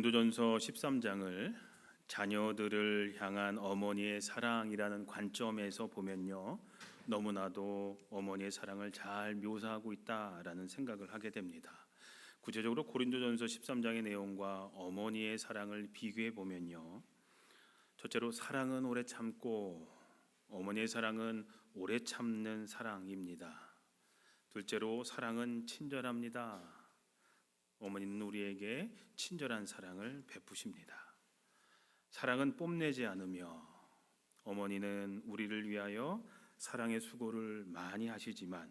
고린도전서 13장을 자녀들을 향한 어머니의 사랑이라는 관점에서 보면요. 너무나도 어머니의 사랑을 잘 묘사하고 있다라는 생각을 하게 됩니다. 구체적으로 고린도전서 13장의 내용과 어머니의 사랑을 비교해 보면요. 첫째로 사랑은 오래 참고 어머니의 사랑은 오래 참는 사랑입니다. 둘째로 사랑은 친절합니다. 어머니는 우리에게 친절한 사랑을 베푸십니다. 사랑은 뽐내지 않으며 어머니는 우리를 위하여 사랑의 수고를 많이 하시지만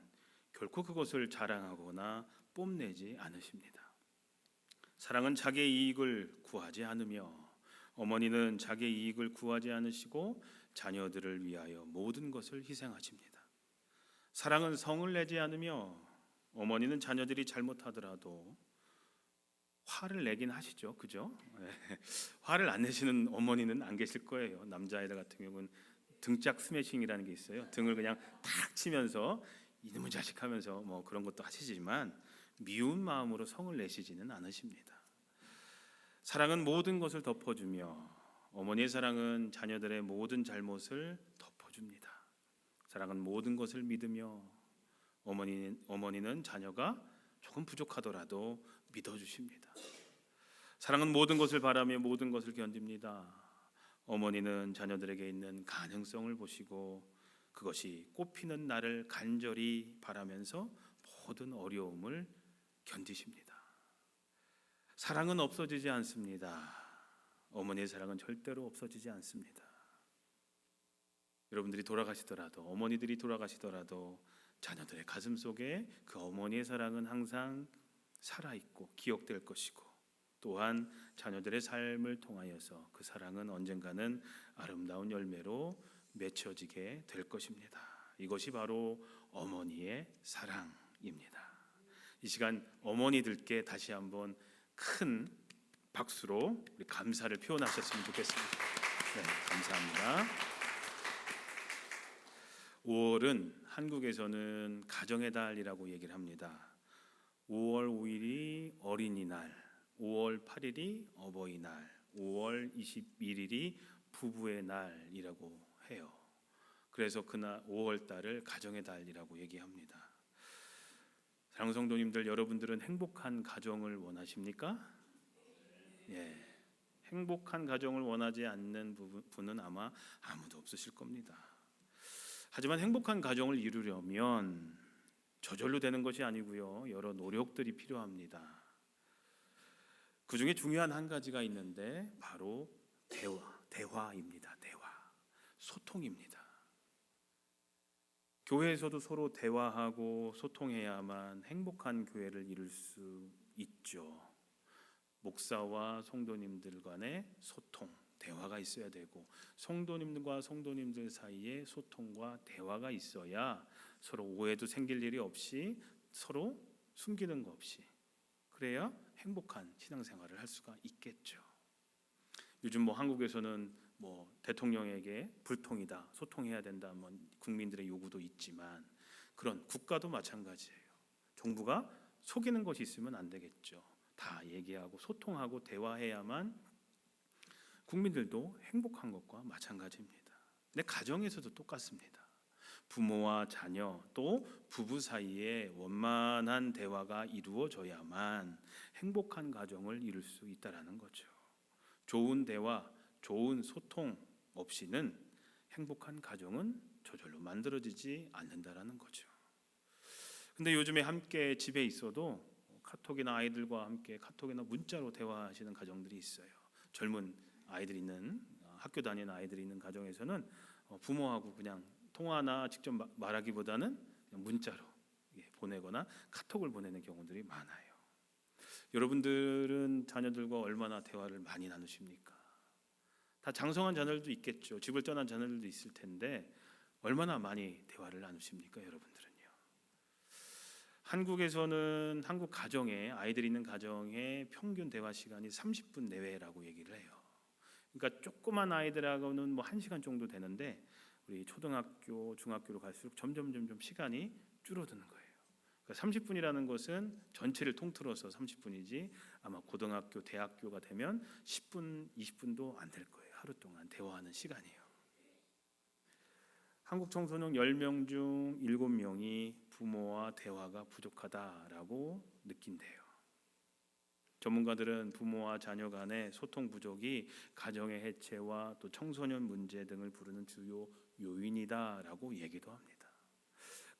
결코 그것을 자랑하거나 뽐내지 않으십니다. 사랑은 자기의 이익을 구하지 않으며 어머니는 자기의 이익을 구하지 않으시고 자녀들을 위하여 모든 것을 희생하십니다. 사랑은 성을 내지 않으며 어머니는 자녀들이 잘못하더라도 화를 내긴 하시죠, 그죠? 네. 화를 안 내시는 어머니는 안 계실 거예요. 남자애들 같은 경우는 등짝 스매싱이라는 게 있어요. 등을 그냥 탁 치면서 이놈의 자식 하면서 뭐 그런 것도 하시지만 미운 마음으로 성을 내시지는 않으십니다. 사랑은 모든 것을 덮어주며 어머니의 사랑은 자녀들의 모든 잘못을 덮어줍니다. 사랑은 모든 것을 믿으며 어머니 어머니는 자녀가 조금 부족하더라도 믿어주십니다. 사랑은 모든 것을 바라며 모든 것을 견딥니다. 어머니는 자녀들에게 있는 가능성을 보시고 그것이 꽃피는 날을 간절히 바라면서 모든 어려움을 견디십니다. 사랑은 없어지지 않습니다. 어머니의 사랑은 절대로 없어지지 않습니다. 여러분들이 돌아가시더라도 어머니들이 돌아가시더라도 자녀들의 가슴 속에 그 어머니의 사랑은 항상 살아 있고 기억될 것이고 또한 자녀들의 삶을 통하여서 그 사랑은 언젠가는 아름다운 열매로 맺혀지게 될 것입니다. 이것이 바로 어머니의 사랑입니다. 이 시간 어머니들께 다시 한번 큰 박수로 우리 감사를 표현하셨으면 좋겠습니다. 네, 감사합니다. 5월은 한국에서는 가정의 달이라고 얘기를 합니다. 5월 5일이 어린이날, 5월 8일이 어버이날, 5월 21일이 부부의 날이라고 해요. 그래서 그날 5월 달을 가정의 달이라고 얘기합니다. 사랑 성도님들 여러분들은 행복한 가정을 원하십니까? 예. 행복한 가정을 원하지 않는 분은 아마 아무도 없으실 겁니다. 하지만 행복한 가정을 이루려면 저절로 되는 것이 아니고요. 여러 노력들이 필요합니다. 그 중에 중요한 한 가지가 있는데 바로 대화, 대화입니다. 대화. 소통입니다. 교회에서도 서로 대화하고 소통해야만 행복한 교회를 이룰 수 있죠. 목사와 성도님들 간의 소통, 대화가 있어야 되고 성도님들과 성도님들 사이에 소통과 대화가 있어야 서로 오해도 생길 일이 없이 서로 숨기는 거 없이 그래야 행복한 신앙생활을 할 수가 있겠죠. 요즘 뭐 한국에서는 뭐 대통령에게 불통이다, 소통해야 된다, 뭐 국민들의 요구도 있지만 그런 국가도 마찬가지예요. 정부가 속이는 것이 있으면 안 되겠죠. 다 얘기하고 소통하고 대화해야만 국민들도 행복한 것과 마찬가지입니다. 근데 가정에서도 똑같습니다. 부모와 자녀 또 부부 사이에 원만한 대화가 이루어져야만 행복한 가정을 이룰 수 있다라는 거죠. 좋은 대화, 좋은 소통 없이는 행복한 가정은 저절로 만들어지지 않는다라는 거죠. 근데 요즘에 함께 집에 있어도 카톡이나 아이들과 함께 카톡이나 문자로 대화하시는 가정들이 있어요. 젊은 아이들 있는 학교 다니는 아이들이 있는 가정에서는 어, 부모하고 그냥 통화나 직접 말하기보다는 문자로 보내거나 카톡을 보내는 경우들이 많아요. 여러분들은 자녀들과 얼마나 대화를 많이 나누십니까? 다 장성한 자녀들도 있겠죠. 집을 떠난 자녀들도 있을 텐데 얼마나 많이 대화를 나누십니까, 여러분들은요? 한국에서는 한국 가정에 아이들 있는 가정의 평균 대화 시간이 30분 내외라고 얘기를 해요. 그러니까 조그만 아이들하고는 뭐 1시간 정도 되는데 우리 초등학교, 중학교로 갈수록 점점 점점 시간이 줄어드는 거예요. 그러니까 30분이라는 것은 전체를 통틀어서 30분이지 아마 고등학교, 대학교가 되면 10분, 20분도 안 될 거예요. 하루 동안 대화하는 시간이에요. 한국 청소년 10명 중 7명이 부모와 대화가 부족하다라고 느낀대요. 전문가들은 부모와 자녀 간의 소통 부족이 가정의 해체와 또 청소년 문제 등을 부르는 주요 요인이다라고 얘기도 합니다.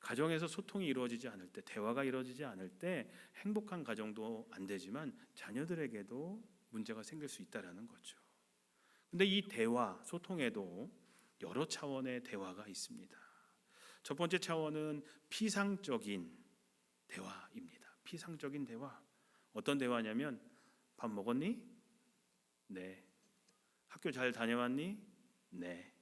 가정에서 소통이 이루어지지 않을 때, 대화가 이루어지지 않을 때 행복한 가정도 안 되지만 자녀들에게도 문제가 생길 수 있다라는 거죠. 근데 이 대화, 소통에도 여러 차원의 대화가 있습니다. 첫 번째 차원은 피상적인 대화입니다. 피상적인 대화. 어떤 대화냐면 밥 먹었니? 네. 학교 잘 다녀왔니? 네.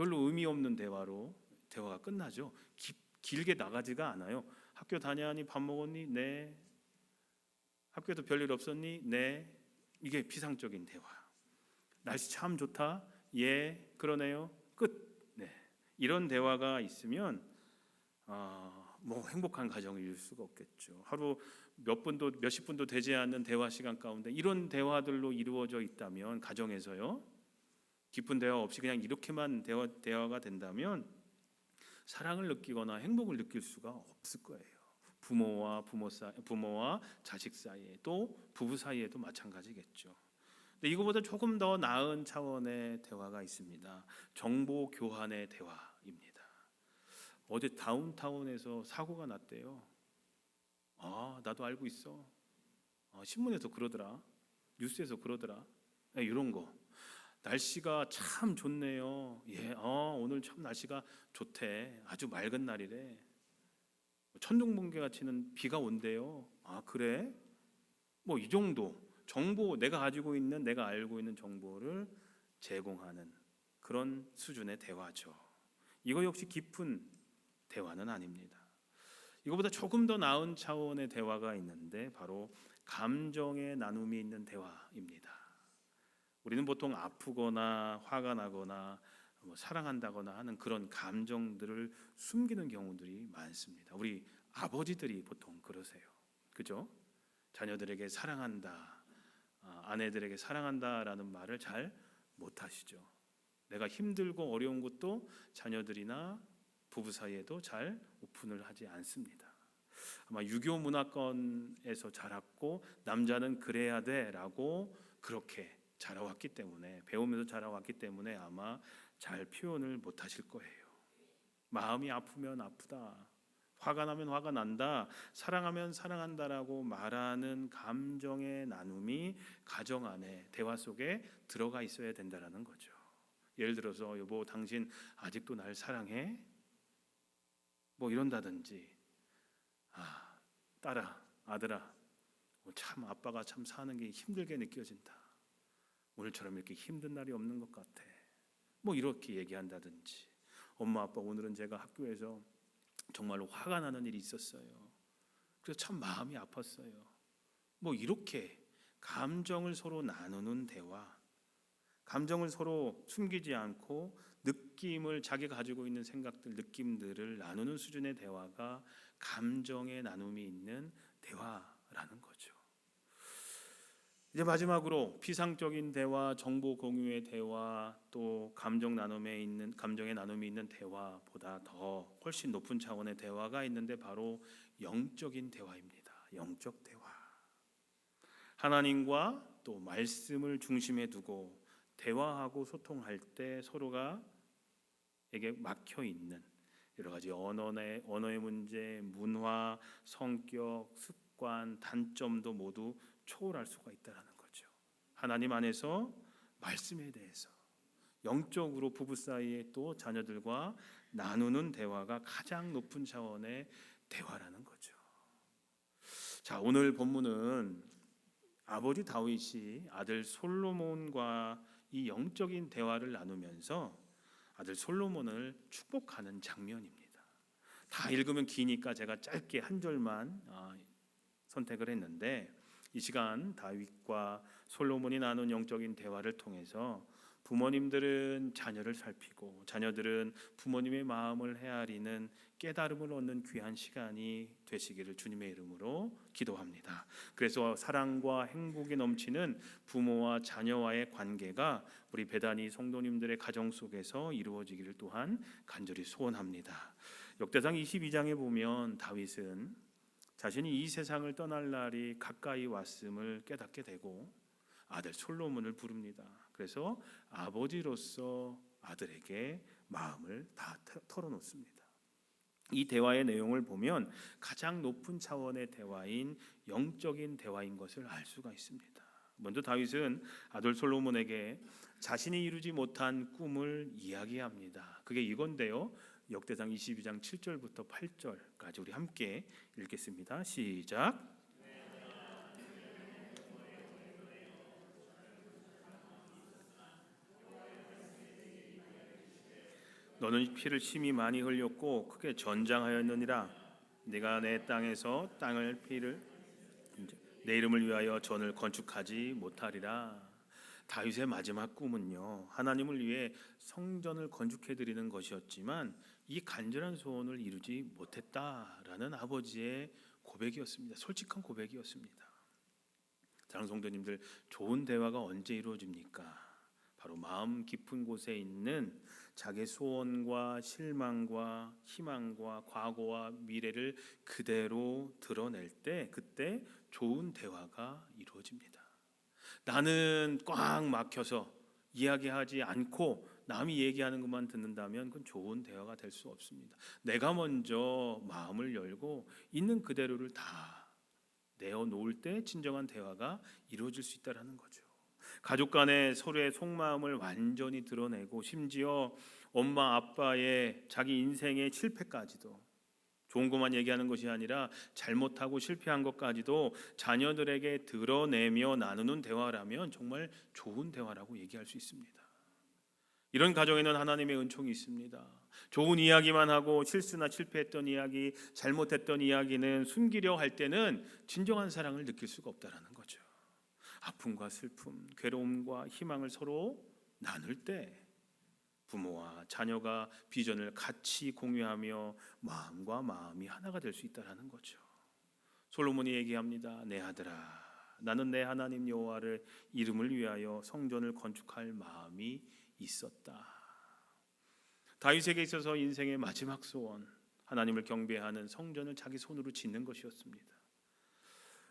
별로 의미 없는 대화로 대화가 끝나죠. 기, 길게 나가지가 않아요. 학교 다녀왔니? 밥 먹었니? 네. 학교에도 별일 없었니? 네. 이게 피상적인 대화. 날씨 참 좋다. 예, 그러네요. 끝. 네. 이런 대화가 있으면 어, 뭐 행복한 이룰 수가 없겠죠. 하루 몇 분도 몇십 분도 되지 않는 대화 시간 가운데 이런 대화들로 이루어져 있다면 가정에서요. 깊은 대화 없이 그냥 이렇게만 대화 대화가 된다면 사랑을 느끼거나 행복을 느낄 수가 없을 거예요. 부모와 부모 사 부모와 자식 사이에 또 부부 사이에도 마찬가지겠죠. 근데 이거보다 조금 더 나은 차원의 대화가 있습니다. 정보 교환의 대화입니다. 어제 다운타운에서 사고가 났대요. 아, 나도 알고 있어. 아, 신문에서 그러더라. 뉴스에서 그러더라. 네, 이런 거. 날씨가 참 좋네요. 예, 어, 오늘 참 날씨가 좋대. 아주 맑은 날이래. 천둥번개가 치는 비가 온대요. 아, 그래? 뭐 이 정도 정보 내가 가지고 있는 내가 알고 있는 정보를 제공하는 그런 수준의 대화죠. 이거 역시 깊은 대화는 아닙니다. 이거보다 조금 더 나은 차원의 대화가 있는데 바로 감정의 나눔이 있는 대화입니다. 우리는 보통 아프거나 화가 나거나 뭐 사랑한다거나 하는 그런 감정들을 숨기는 경우들이 많습니다. 우리 아버지들이 보통 그러세요. 그죠? 자녀들에게 사랑한다, 아, 아내들에게 사랑한다라는 말을 잘 못하시죠. 내가 힘들고 어려운 것도 자녀들이나 부부 사이에도 잘 오픈을 하지 않습니다. 아마 유교 문화권에서 자랐고 남자는 그래야 돼라고 그렇게 자라왔기 때문에 배우면서 자라왔기 때문에 아마 잘 표현을 못 하실 거예요. 마음이 아프면 아프다. 화가 나면 화가 난다. 사랑하면 사랑한다라고 말하는 감정의 나눔이 가정 안에 대화 속에 들어가 있어야 된다라는 거죠. 예를 들어서 여보 당신 아직도 날 사랑해? 뭐 이런다든지 아 딸아 아들아 뭐참 아빠가 참 사는 게 힘들게 느껴진다. 오늘처럼 이렇게 힘든 날이 없는 것 같아. 뭐 이렇게 얘기한다든지 엄마 아빠 오늘은 제가 학교에서 정말로 화가 나는 일이 있었어요. 그래서 참 마음이 아팠어요. 뭐 이렇게 감정을 서로 나누는 대화, 감정을 서로 숨기지 않고 느낌을 자기가 가지고 있는 생각들, 느낌들을 나누는 수준의 대화가 감정의 나눔이 있는 대화라는 거죠. 이제 마지막으로 피상적인 대화, 정보 공유의 대화, 또 감정 나눔에 있는 감정의 나눔이 있는 대화보다 더 훨씬 높은 차원의 대화가 있는데 바로 영적인 대화입니다. 영적 대화. 하나님과 또 말씀을 중심에 두고 대화하고 소통할 때 서로가 에게 막혀 있는 여러 가지 언어의 언어의 문제, 문화, 성격, 습관, 단점도 모두 초월할 수가 있다라는. 하나님 안에서 말씀에 대해서 영적으로 부부 사이에 또 자녀들과 나누는 대화가 가장 높은 차원의 대화라는 거죠. 자, 오늘 본문은 아버지 다윗이 아들 솔로몬과 이 영적인 대화를 나누면서 아들 솔로몬을 축복하는 장면입니다. 다 읽으면 기니까 제가 짧게 한 절만 아, 선택을 했는데 이 시간 다윗과 솔로몬이 나눈 영적인 대화를 통해서 부모님들은 자녀를 살피고 자녀들은 부모님의 마음을 헤아리는 깨달음을 얻는 귀한 시간이 되시기를 주님의 이름으로 기도합니다. 그래서 사랑과 행복이 넘치는 부모와 자녀와의 관계가 우리 배단이 성도님들의 가정 속에서 이루어지기를 또한 간절히 소원합니다. 역대상 22장에 보면 다윗은 자신이 이 세상을 떠날 날이 가까이 왔음을 깨닫게 되고 아들 솔로몬을 부릅니다. 그래서 아버지로서 아들에게 마음을 다 터- 털어놓습니다. 이 대화의 내용을 보면 가장 높은 차원의 대화인 영적인 대화인 것을 알 수가 있습니다. 먼저 다윗은 아들 솔로몬에게 자신이 이루지 못한 꿈을 이야기합니다. 그게 이건데요. 역대상 22장 7절부터 8절까지 우리 함께 읽겠습니다. 시작. 너는 피를 심히 많이 흘렸고 크게 전장하였느니라. 네가 내 땅에서 땅을 피를 내 이름을 위하여 전을 건축하지 못하리라. 다윗의 마지막 꿈은요 하나님을 위해 성전을 건축해 드리는 것이었지만 이 간절한 소원을 이루지 못했다라는 아버지의 고백이었습니다. 솔직한 고백이었습니다. 사랑 성도님들 좋은 대화가 언제 이루어집니까 바로 마음 깊은 곳에 있는 자기 소원과 실망과 희망과 과거와 미래를 그대로 드러낼 때 그때 좋은 대화가 이루어집니다. 나는 꽉 막혀서 이야기하지 않고 남이 얘기하는 것만 듣는다면 그건 좋은 대화가 될 수 없습니다. 내가 먼저 마음을 열고 있는 그대로를 다 내어 놓을 때 진정한 대화가 이루어질 수 있다라는 거죠. 가족 간에 서로의 속마음을 완전히 드러내고 심지어 엄마 아빠의 자기 인생의 실패까지도 좋은 것만 얘기하는 것이 아니라 잘못하고 실패한 것까지도 자녀들에게 드러내며 나누는 대화라면 정말 좋은 대화라고 얘기할 수 있습니다. 이런 가정에는 하나님의 은총이 있습니다. 좋은 이야기만 하고 실수나 실패했던 이야기, 잘못했던 이야기는 숨기려 할 때는 진정한 사랑을 느낄 수가 없다라는 거죠. 아픔과 슬픔, 괴로움과 희망을 서로 나눌 때 부모와 자녀가 비전을 같이 공유하며 마음과 마음이 하나가 될 수 있다라는 거죠. 솔로몬이 얘기합니다. 내 아들아, 나는 내 하나님 여호와를 이름을 위하여 성전을 건축할 마음이 있었다. 다윗에게 있어서 인생의 마지막 소원, 하나님을 경배하는 성전을 자기 손으로 짓는 것이었습니다.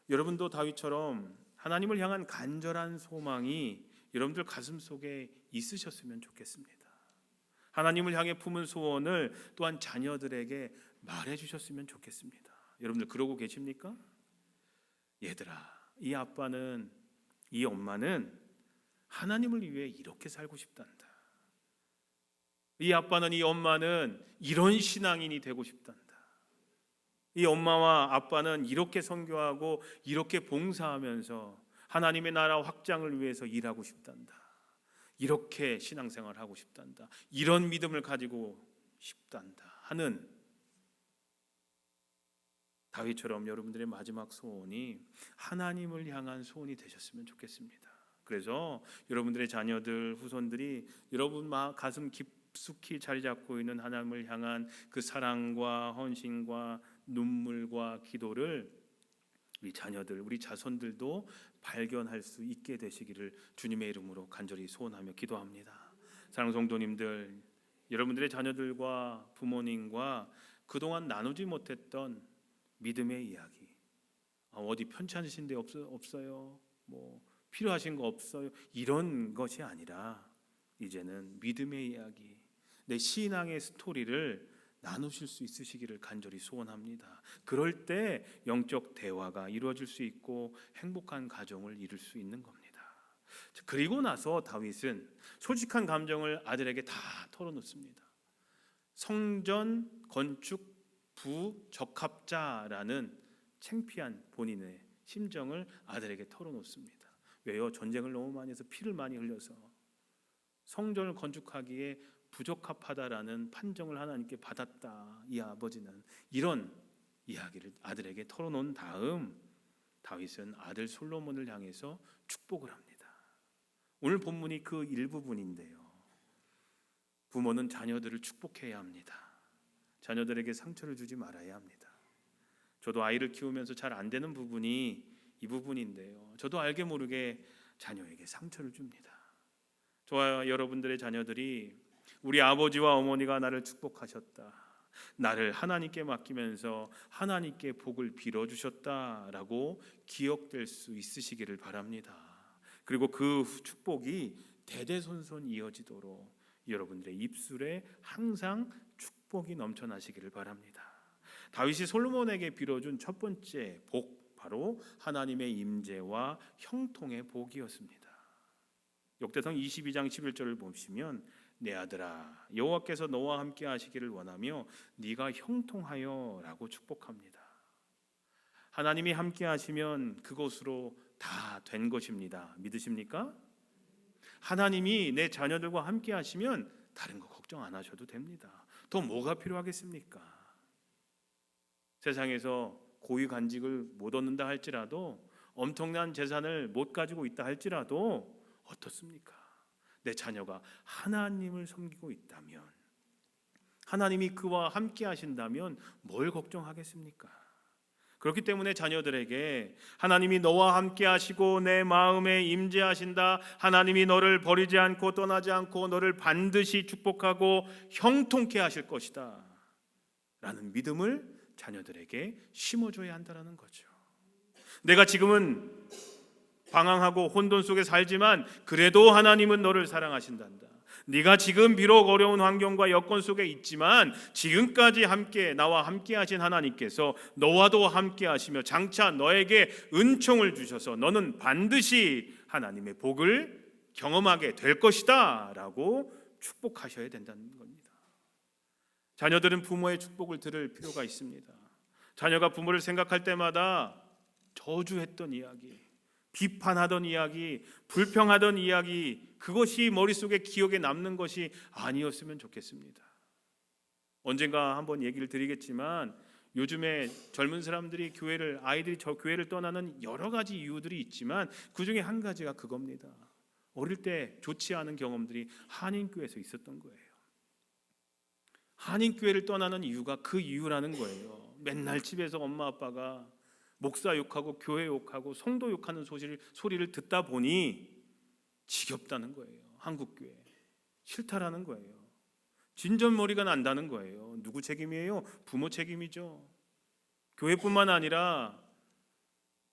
여러분도 다윗처럼 하나님을 향한 간절한 소망이 여러분들 가슴 속에 있으셨으면 좋겠습니다. 하나님을 향해 품은 소원을 또한 자녀들에게 말해 주셨으면 좋겠습니다. 여러분들 그러고 계십니까? 얘들아, 이 아빠는 이 엄마는 하나님을 위해 이렇게 살고 싶단다. 이 아빠는 이 엄마는 이런 신앙인이 되고 싶단다. 이 엄마와 아빠는 이렇게 선교하고 이렇게 봉사하면서 하나님의 나라 확장을 위해서 일하고 싶단다. 이렇게 신앙생활을 하고 싶단다. 이런 믿음을 가지고 싶단다. 하는 다윗처럼 여러분들의 마지막 소원이 하나님을 향한 소원이 되셨으면 좋겠습니다. 그래서 여러분들의 자녀들, 후손들이 여러분 마 가슴 깊숙이 자리 잡고 있는 하나님을 향한 그 사랑과 헌신과 눈물과 기도를 우리 자녀들, 우리 자손들도 발견할 수 있게 되시기를 주님의 이름으로 간절히 소원하며 기도합니다. 사랑 성도님들, 여러분들의 자녀들과 부모님과 그동안 나누지 못했던 믿음의 이야기. 아, 어디 편찮으신 데 없어요? 뭐 필요하신 거 없어요? 이런 것이 아니라 이제는 믿음의 이야기, 내 신앙의 스토리를 나누실 수 있으시기를 간절히 소원합니다. 그럴 때 영적 대화가 이루어질 수 있고 행복한 가정을 이룰 수 있는 겁니다. 그리고 나서 다윗은 솔직한 감정을 아들에게 다 털어놓습니다. 성전 건축 부적합자라는 창피한 본인의 심정을 아들에게 털어놓습니다. 왜요? 전쟁을 너무 많이 해서 피를 많이 흘려서 성전을 건축하기에 부적합하다라는 판정을 하나님께 받았다. 이 아버지는 이런 이야기를 아들에게 털어놓은 다음 다윗은 아들 솔로몬을 향해서 축복을 합니다. 오늘 본문이 그 일부분인데요. 부모는 자녀들을 축복해야 합니다. 자녀들에게 상처를 주지 말아야 합니다. 저도 아이를 키우면서 잘 안 되는 부분이 이 부분인데요. 저도 알게 모르게 자녀에게 상처를 줍니다. 저와 여러분들의 자녀들이 우리 아버지와 어머니가 나를 축복하셨다. 나를 하나님께 맡기면서 하나님께 복을 빌어 주셨다라고 기억될 수 있으시기를 바랍니다. 그리고 그 축복이 대대손손 이어지도록 여러분들의 입술에 항상 축복이 넘쳐나시기를 바랍니다. 다윗이 솔로몬에게 빌어준 첫 번째 복 바로 하나님의 임재와 형통의 복이었습니다. 역대상 22장 11절을 보시면 내 아들아 여호와께서 너와 함께 하시기를 원하며 네가 형통하여라고 축복합니다. 하나님이 함께 하시면 그것으로 다 된 것입니다. 믿으십니까? 하나님이 내 자녀들과 함께 하시면 다른 거 걱정 안 하셔도 됩니다. 더 뭐가 필요하겠습니까? 세상에서 고위 간직을 못 얻는다 할지라도 엄청난 재산을 못 가지고 있다 할지라도 어떻습니까? 내 자녀가 하나님을 섬기고 있다면 하나님이 그와 함께 하신다면 뭘 걱정하겠습니까? 그렇기 때문에 자녀들에게 하나님이 너와 함께 하시고 내 마음에 임재하신다. 하나님이 너를 버리지 않고 떠나지 않고 너를 반드시 축복하고 형통케 하실 것이다. 라는 믿음을 자녀들에게 심어줘야 한다는 거죠. 내가 지금은 방황하고 혼돈 속에 살지만 그래도 하나님은 너를 사랑하신단다. 네가 지금 비록 어려운 환경과 여건 속에 있지만 지금까지 함께 나와 함께 하신 하나님께서 너와도 함께 하시며 장차 너에게 은총을 주셔서 너는 반드시 하나님의 복을 경험하게 될 것이다라고 축복하셔야 된다는 겁니다. 자녀들은 부모의 축복을 들을 필요가 있습니다. 자녀가 부모를 생각할 때마다 저주했던 이야기, 비판하던 이야기, 불평하던 이야기, 그것이 머릿속에 기억에 남는 것이 아니었으면 좋겠습니다. 언젠가 한번 얘기를 드리겠지만 요즘에 젊은 사람들이 교회를 아이들이 저 교회를 떠나는 여러 가지 이유들이 있지만 그 중에 한 가지가 그겁니다. 어릴 때 좋지 않은 경험들이 한인교회에서 있었던 거예요. 한인교회를 떠나는 이유가 그 이유라는 거예요. 맨날 집에서 엄마 아빠가 목사 욕하고 교회 욕하고 성도 욕하는 소리를, 소리를 듣다 보니 지겹다는 거예요. 한국 교회 싫다라는 거예요. 진전머리가 난다는 거예요. 누구 책임이에요? 부모 책임이죠. 교회뿐만 아니라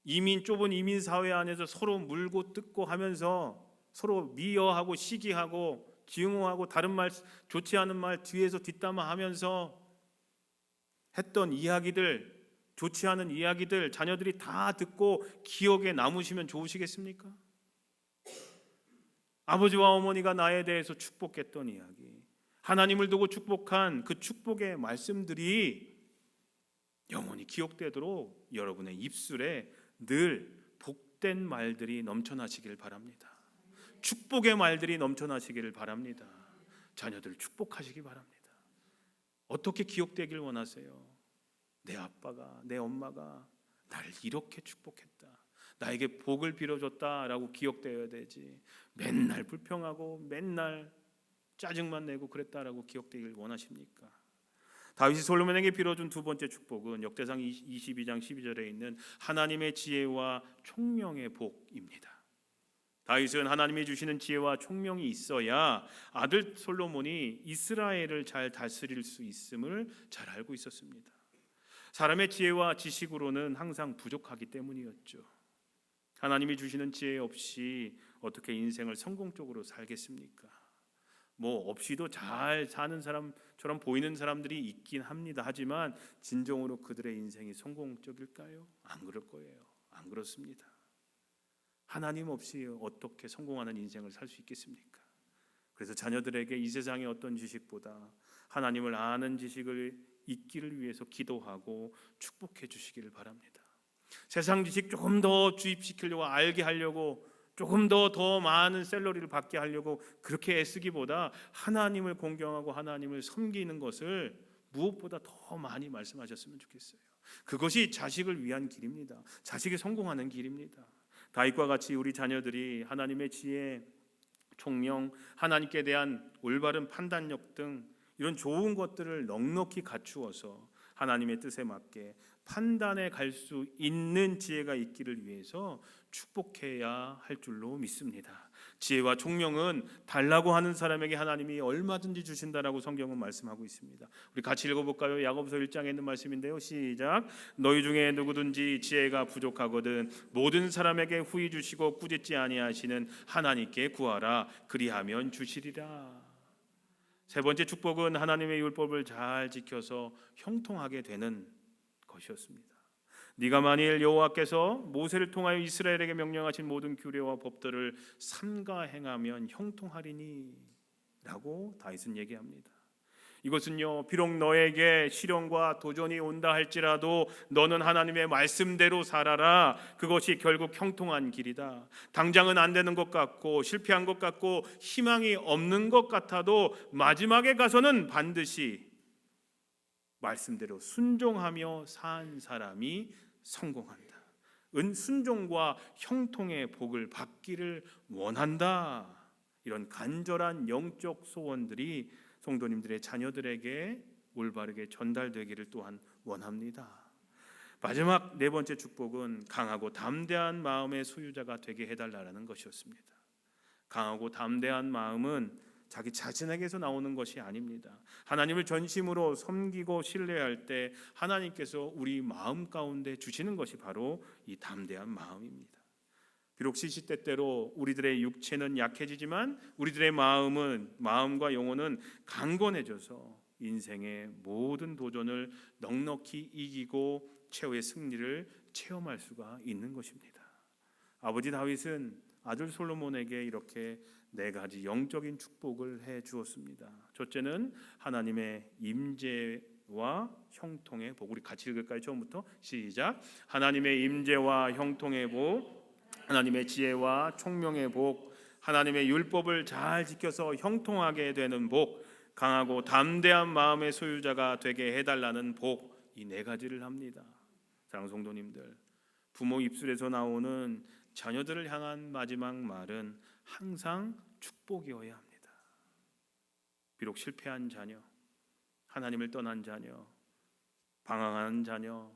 이민 좁은 이민 사회 안에서 서로 물고 뜯고 하면서 서로 미워하고 시기하고 기응하고 다른 말 좋지 않은 말 뒤에서 뒷담화하면서 했던 이야기들 좋지 않은 이야기들 자녀들이 다 듣고 기억에 남으시면 좋으시겠습니까? 아버지와 어머니가 나에 대해서 축복했던 이야기, 하나님을 두고 축복한 그 축복의 말씀들이 영원히 기억되도록 여러분의 입술에 늘 복된 말들이 넘쳐나시길 바랍니다. 축복의 말들이 넘쳐나시기를 바랍니다. 자녀들 축복하시기 바랍니다. 어떻게 기억되길 원하세요? 내 아빠가 내 엄마가 나를 이렇게 축복했다. 나에게 복을 빌어줬다라고 기억되어야 되지. 맨날 불평하고 맨날 짜증만 내고 그랬다라고 기억되길 원하십니까? 다윗이 솔로몬에게 빌어준 두 번째 축복은 역대상 22장 12절에 있는 하나님의 지혜와 총명의 복입니다. 다윗은 하나님이 주시는 지혜와 총명이 있어야 아들 솔로몬이 이스라엘을 잘 다스릴 수 있음을 잘 알고 있었습니다. 사람의 지혜와 지식으로는 항상 부족하기 때문이었죠. 하나님이 주시는 지혜 없이 어떻게 인생을 성공적으로 살겠습니까? 뭐 없이도 잘 사는 사람처럼 보이는 사람들이 있긴 합니다. 하지만 진정으로 그들의 인생이 성공적일까요? 안 그럴 거예요. 안 그렇습니다. 하나님 없이 어떻게 성공하는 인생을 살 수 있겠습니까? 그래서 자녀들에게 이 세상의 어떤 지식보다 하나님을 아는 지식을 있기를 위해서 기도하고 축복해 주시기를 바랍니다. 세상 지식 조금 더 주입시키려고 알게 하려고 조금 더 더 많은 셀러리를 받게 하려고 그렇게 애쓰기보다 하나님을 공경하고 하나님을 섬기는 것을 무엇보다 더 많이 말씀하셨으면 좋겠어요. 그것이 자식을 위한 길입니다. 자식이 성공하는 길입니다. 다윗과 같이 우리 자녀들이 하나님의 지혜, 총명, 하나님께 대한 올바른 판단력 등 이런 좋은 것들을 넉넉히 갖추어서 하나님의 뜻에 맞게 판단에 갈수 있는 지혜가 있기를 위해서 축복해야 할 줄로 믿습니다. 지혜와 총명은 달라고 하는 사람에게 하나님이 얼마든지 주신다라고 성경은 말씀하고 있습니다. 우리 같이 읽어볼까요? 야고보서 1장에 있는 말씀인데요. 시작. 너희 중에 누구든지 지혜가 부족하거든 모든 사람에게 후히 주시고 꾸짖지 아니하시는 하나님께 구하라. 그리하면 주시리라. 세 번째 축복은 하나님의 율법을 잘 지켜서 형통하게 되는 것이었습니다. 네가 만일 여호와께서 모세를 통하여 이스라엘에게 명령하신 모든 규례와 법들을 삼가 행하면 형통하리니라고 다윗은 얘기합니다. 이것은요 비록 너에게 시련과 도전이 온다 할지라도 너는 하나님의 말씀대로 살아라. 그것이 결국 형통한 길이다. 당장은 안 되는 것 같고 실패한 것 같고 희망이 없는 것 같아도 마지막에 가서는 반드시 말씀대로 순종하며 산 사람이 성공한다. 은 순종과 형통의 복을 받기를 원한다. 이런 간절한 영적 소원들이 성도님들의 자녀들에게 올바르게 전달되기를 또한 원합니다. 마지막 네 번째 축복은 강하고 담대한 마음의 소유자가 되게 해달라는 것이었습니다. 강하고 담대한 마음은 자기 자신에게서 나오는 것이 아닙니다. 하나님을 전심으로 섬기고 신뢰할 때 하나님께서 우리 마음 가운데 주시는 것이 바로 이 담대한 마음입니다. 비록 시시때때로 우리들의 육체는 약해지지만 우리들의 마음은 마음과 영혼은 강건해져서 인생의 모든 도전을 넉넉히 이기고 최후의 승리를 체험할 수가 있는 것입니다. 아버지 다윗은 아들 솔로몬에게 이렇게 네 가지 영적인 축복을 해 주었습니다. 첫째는 하나님의 임재 와 형통의 복. 우리 같이 읽을까요? 처음부터 시작. 하나님의 임재와 형통의 복. 하나님의 지혜와 총명의 복, 하나님의 율법을 잘 지켜서 형통하게 되는 복, 강하고 담대한 마음의 소유자가 되게 해달라는 복, 이 네 가지를 합니다. 사랑 성도님들, 부모 입술에서 나오는 자녀들을 향한 마지막 말은 항상 축복이어야 합니다. 비록 실패한 자녀, 하나님을 떠난 자녀, 방황한 자녀,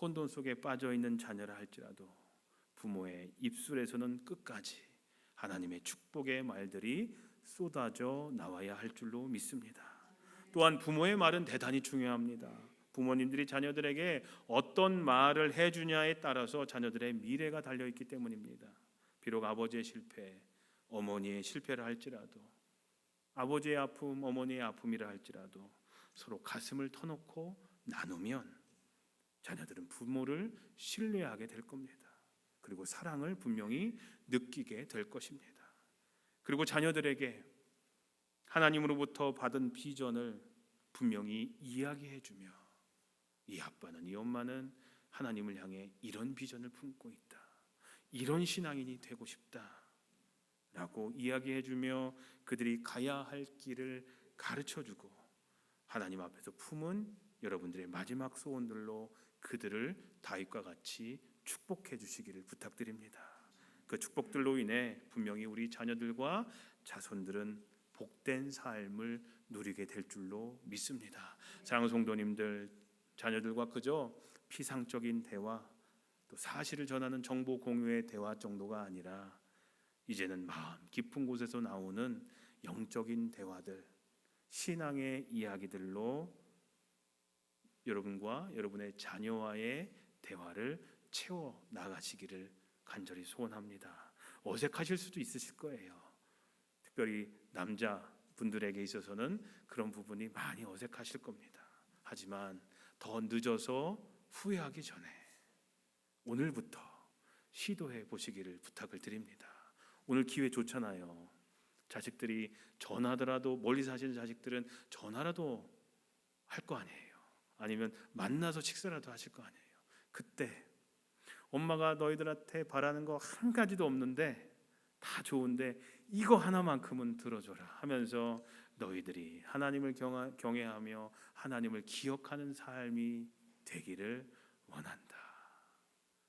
혼돈 속에 빠져 있는 자녀라 할지라도 부모의 입술에서는 끝까지 하나님의 축복의 말들이 쏟아져 나와야 할 줄로 믿습니다. 또한 부모의 말은 대단히 중요합니다. 부모님들이 자녀들에게 어떤 말을 해주냐에 따라서 자녀들의 미래가 달려 있기 때문입니다. 비록 아버지의 실패, 어머니의 실패를 할지라도 아버지의 아픔, 어머니의 아픔이라 할지라도 서로 가슴을 터놓고 나누면 자녀들은 부모를 신뢰하게 될 겁니다. 그리고 사랑을 분명히 느끼게 될 것입니다. 그리고 자녀들에게 하나님으로부터 받은 비전을 분명히 이야기해 주며 이 아빠는 이 엄마는 하나님을 향해 이런 비전을 품고 있다. 이런 신앙인이 되고 싶다. 라고 이야기해 주며 그들이 가야 할 길을 가르쳐 주고 하나님 앞에서 품은 여러분들의 마지막 소원들로 그들을 다윗과 같이 축복해 주시기를 부탁드립니다. 그 축복들로 인해 분명히 우리 자녀들과 자손들은 복된 삶을 누리게 될 줄로 믿습니다. 사랑하는 성도님들, 자녀들과 그저 피상적인 대화, 또 사실을 전하는 정보 공유의 대화 정도가 아니라 이제는 마음 깊은 곳에서 나오는 영적인 대화들, 신앙의 이야기들로 여러분과 여러분의 자녀와의 대화를 채워 나가시기를 간절히 소원합니다. 어색하실 수도 있으실 거예요. 특별히 남자 분들에게 있어서는 그런 부분이 많이 어색하실 겁니다. 하지만 더 늦어서 후회하기 전에 오늘부터 시도해 보시기를 부탁을 드립니다. 오늘 기회 좋잖아요. 자식들이 전하더라도 멀리 사시는 자식들은 전화라도 할 거 아니에요. 아니면 만나서 식사라도 하실 거 아니에요. 그때 엄마가 너희들한테 바라는 거 한 가지도 없는데 다 좋은데 이거 하나만큼은 들어줘라 하면서 너희들이 하나님을 경외하며 하나님을 기억하는 삶이 되기를 원한다.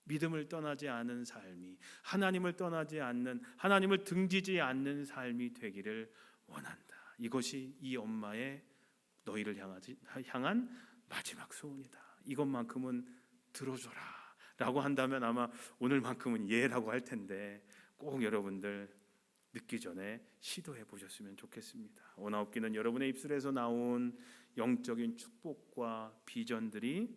믿음을 떠나지 않은 삶이 하나님을 떠나지 않는 하나님을 등지지 않는 삶이 되기를 원한다. 이것이 이 엄마의 너희를 향하지, 향한 마지막 소원이다. 이것만큼은 들어줘라 라고 한다면 아마 오늘만큼은 예라고 할 텐데 꼭 여러분들 늦기 전에 시도해 보셨으면 좋겠습니다. 오나옵기는 여러분의 입술에서 나온 영적인 축복과 비전들이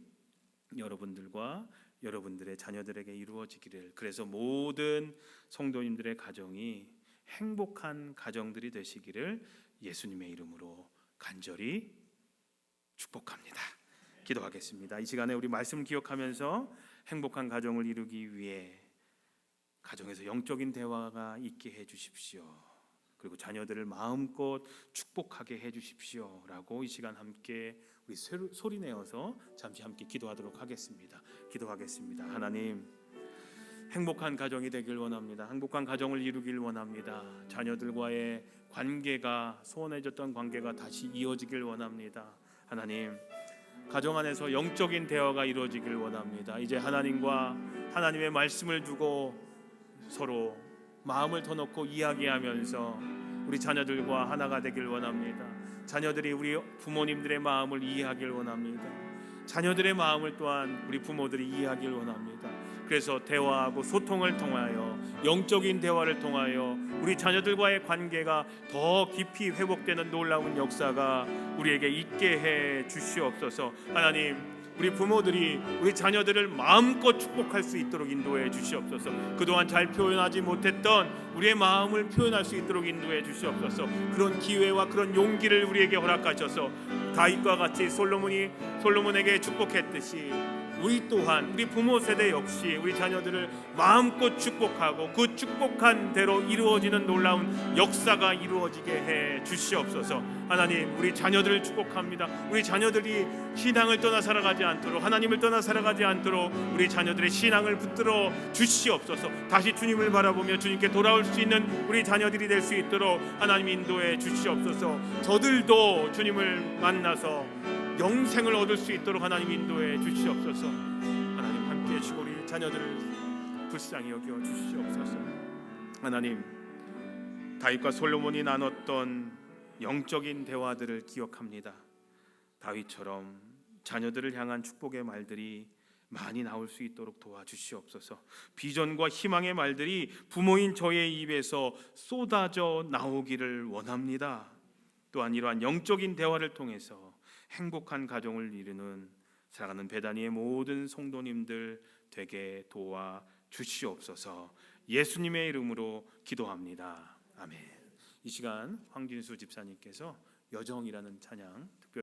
여러분들과 여러분들의 자녀들에게 이루어지기를 그래서 모든 성도님들의 가정이 행복한 가정들이 되시기를 예수님의 이름으로 간절히 축복합니다. 기도하겠습니다. 이 시간에 우리 말씀을 기억하면서 행복한 가정을 이루기 위해 가정에서 영적인 대화가 있게 해 주십시오. 그리고 자녀들을 마음껏 축복하게 해 주십시오라고 이 시간 함께 우리 소리 내어서 잠시 함께 기도하도록 하겠습니다. 기도하겠습니다. 하나님 행복한 가정이 되길 원합니다. 행복한 가정을 이루길 원합니다. 자녀들과의 관계가 소원해졌던 관계가 다시 이어지길 원합니다. 하나님 가정 안에서 영적인 대화가 이루어지길 원합니다. 이제 하나님과 하나님의 말씀을 두고 서로 마음을 터놓고 이야기하면서 우리 자녀들과 하나가 되길 원합니다. 자녀들이 우리 부모님들의 마음을 이해하길 원합니다. 자녀들의 마음을 또한 우리 부모들이 이해하길 원합니다. 그래서 대화하고 소통을 통하여 영적인 대화를 통하여 우리 자녀들과의 관계가 더 깊이 회복되는 놀라운 역사가 우리에게 있게 해 주시옵소서. 하나님 우리 부모들이 우리 자녀들을 마음껏 축복할 수 있도록 인도해 주시옵소서. 그동안 잘 표현하지 못했던 우리의 마음을 표현할 수 있도록 인도해 주시옵소서. 그런 기회와 그런 용기를 우리에게 허락하셔서 다윗과 같이 솔로몬이 솔로몬에게 축복했듯이 우리 또한 우리 부모 세대 역시 우리 자녀들을 마음껏 축복하고 그 축복한 대로 이루어지는 놀라운 역사가 이루어지게 해 주시옵소서. 하나님, 우리 자녀들을 축복합니다. 우리 자녀들이 신앙을 떠나 살아가지 않도록 하나님을 떠나 살아가지 않도록 우리 자녀들의 신앙을 붙들어 주시옵소서. 다시 주님을 바라보며 주님께 돌아올 수 있는 우리 자녀들이 될 수 있도록 하나님 인도해 주시옵소서. 저들도 주님을 만나서 영생을 얻을 수 있도록 하나님 인도해 주시옵소서. 하나님 함께 해주시고 우리 자녀들을 불쌍히 여겨 주시옵소서. 하나님 다윗과 솔로몬이 나눴던 영적인 대화들을 기억합니다. 다윗처럼 자녀들을 향한 축복의 말들이 많이 나올 수 있도록 도와주시옵소서. 비전과 희망의 말들이 부모인 저의 입에서 쏟아져 나오기를 원합니다. 또한 이러한 영적인 대화를 통해서 행복한 가정을 이루는 사랑하는 배단위의 모든 성도님들 되게 도와 주시옵소서. 예수님의 이름으로 기도합니다. 아멘. 이 시간 황진수 집사님께서 여정이라는 찬양